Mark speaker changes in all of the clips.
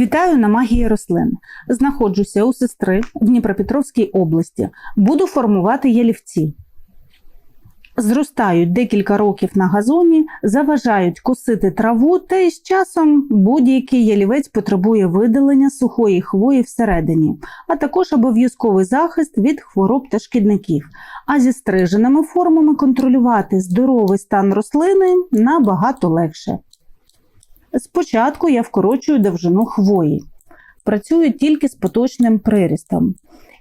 Speaker 1: Вітаю на магії рослин. Знаходжуся у сестри в Дніпропетровській області. Буду формувати ялівці. Зростають декілька років на газоні, заважають косити траву, та із часом будь-який ялівець потребує видалення сухої хвої всередині, а також обов'язковий захист від хвороб та шкідників. А зі стриженими формами контролювати здоровий стан рослини набагато легше. Спочатку я вкорочую довжину хвої. Працюю тільки з поточним прирістом.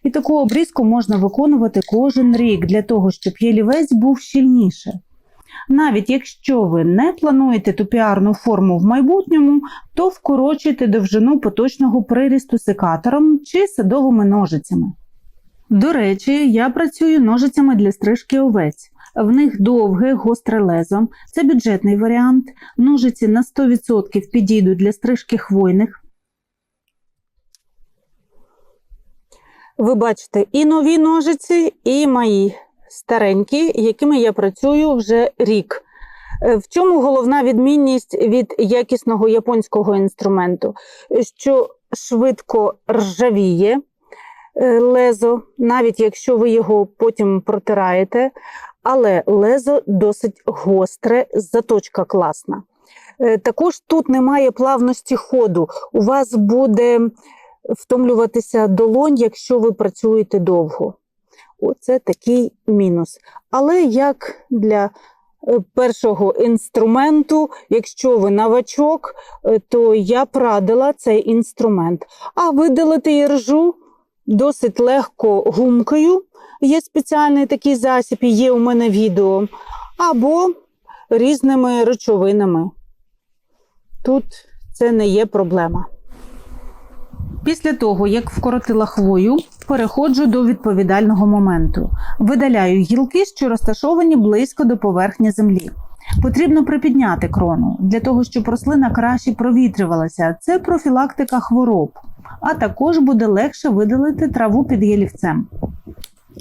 Speaker 1: І таку обрізку можна виконувати кожен рік для того, щоб ялівець був щільніше. Навіть якщо ви не плануєте тупіарну форму в майбутньому, то вкорочуйте довжину поточного прирісту секатором чи садовими ножицями. До речі, я працюю ножицями для стрижки овець. В них довге, гостре лезо. Це бюджетний варіант. Ножиці на 100% підійдуть для стрижки хвойних. Ви бачите і нові ножиці, і мої старенькі, якими я працюю вже рік. Е, В чому головна відмінність від якісного японського інструменту? Що швидко ржавіє лезо, навіть якщо ви його потім протираєте, але лезо досить гостре, заточка класна. Е, Також тут немає плавності ходу. У вас буде втомлюватися долонь, якщо ви працюєте довго. Оце такий мінус. Але як для е, першого інструменту, якщо ви новачок, е, то я б радила цей інструмент. А видалити іржу досить легко гумкою. Є спеціальний такий засіб, є у мене відео, або різними речовинами. Тут це не є проблема. Після того, як вкоротила хвою, переходжу до відповідального моменту. Видаляю гілки, що розташовані близько до поверхні землі. Потрібно припідняти крону для того, щоб рослина краще провітрювалася. Це профілактика хвороб, а також буде легше видалити траву під ялівцем.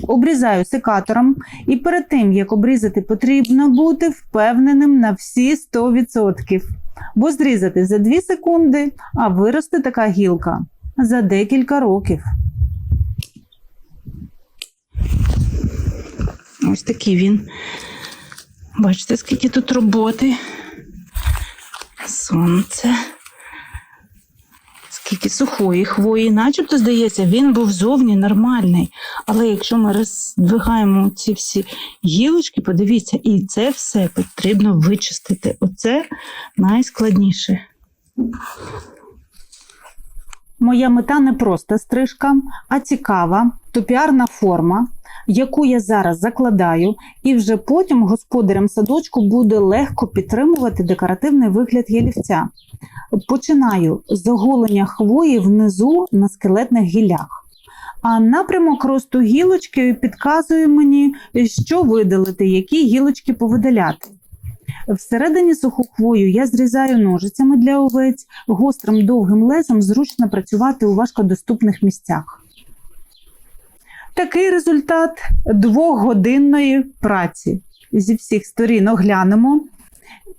Speaker 1: Обрізаю секатором, і перед тим як обрізати, потрібно бути впевненим на всі 100%. Бо зрізати за 2 секунди, а виросте така гілка за декілька років. Ось такий він. Бачите, скільки тут роботи. Сонце. Скільки сухої хвої, начебто, здається, він був зовні нормальний. Але якщо ми роздвигаємо ці всі гілочки, подивіться, і це все потрібно вичистити. Оце найскладніше. Моя мета не просто стрижка, а цікава, топіарна форма, яку я зараз закладаю, і вже потім господарям садочку буде легко підтримувати декоративний вигляд ялівця. Починаю з оголення хвої внизу на скелетних гіллях. А напрямок росту гілочки підказує мені, що видалити, які гілочки повидаляти. Всередині суху хвою я зрізаю ножицями для овець, гострим довгим лезом зручно працювати у важкодоступних місцях. Такий результат двохгодинної праці. Зі всіх сторін оглянемо.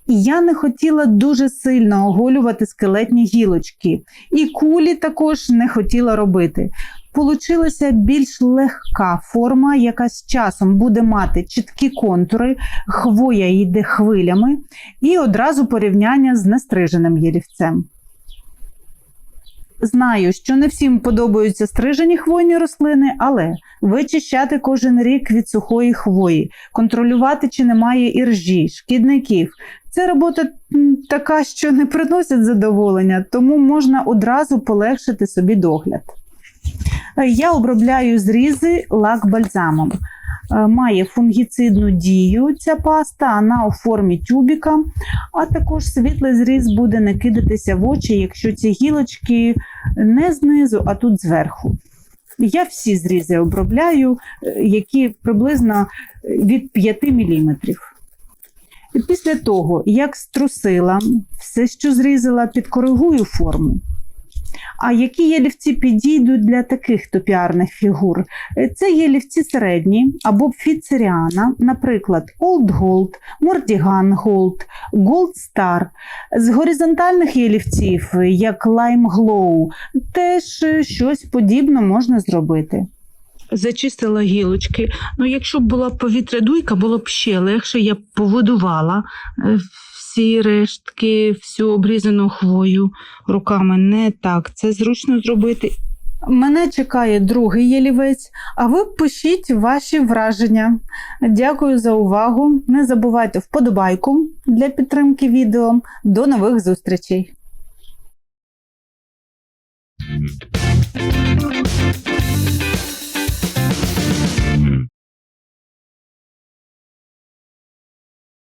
Speaker 1: І я не хотіла дуже сильно оголювати скелетні гілочки, і кулі також не хотіла робити. Получилася більш легка форма, яка з часом буде мати чіткі контури, хвоя йде хвилями, і одразу порівняння з нестриженим ялівцем. Знаю, що не всім подобаються стрижені хвойні рослини, але вичищати кожен рік від сухої хвої, контролювати, чи немає іржі, шкідників. Це робота така, що не приносить задоволення, тому можна одразу полегшити собі догляд. Е, Я обробляю зрізи лак-бальзамом. Е, Має фунгіцидну дію ця паста, вона у формі тюбіка, а також світлий зріз буде не кидатися в очі, якщо ці гілочки не знизу, а тут зверху. Я всі зрізи обробляю, е, які приблизно від 5 мм. Після того, як струсила, все, що зрізала, підкоригую форму. А які ялівці підійдуть для таких топіарних фігур? Е, Це ялівці середні або фіцеріана, наприклад, Old Gold, Mordigan Gold
Speaker 2: Gold Star. З горизонтальних ялівців, як Lime Glow, теж е, щось подібне можна зробити.
Speaker 1: Зачистила гілочки. Ну, якщо б була повітрядуйка, було б ще легше. Я б повидувала е, всі рештки, всю обрізану хвою руками. Не так. Це зручно зробити.
Speaker 2: Мене чекає другий ялівець, а ви пишіть ваші враження. Дякую за увагу. Не забувайте вподобайку для підтримки відео. До нових зустрічей!